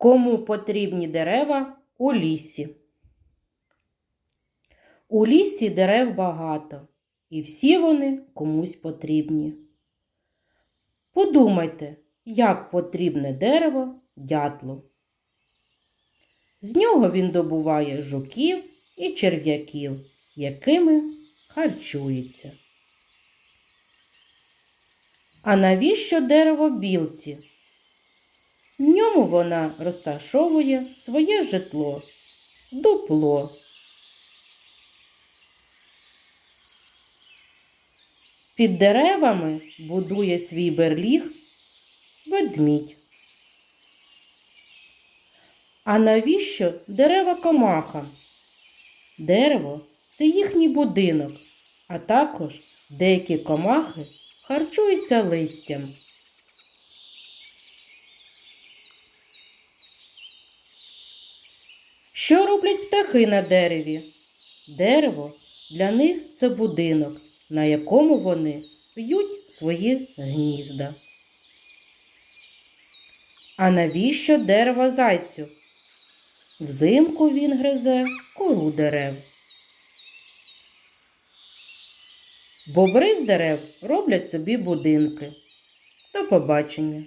Кому потрібні дерева у лісі? У лісі дерев багато, і всі вони комусь потрібні. Подумайте, як потрібне дерево дятлу. З нього він добуває жуків і черв'яків, якими харчується. А навіщо дерево білці? В ньому вона розташовує своє житло, дупло. Під деревами будує свій берліг ведмідь. А навіщо дерева комахам? Дерево це їхній будинок, а також деякі комахи харчуються листям. Що роблять птахи на дереві? Дерево для них це будинок, на якому вони в'ють свої гнізда. А навіщо дерево зайцю? Взимку він гризе кору дерев. Бобри з дерев роблять собі будинки. До побачення!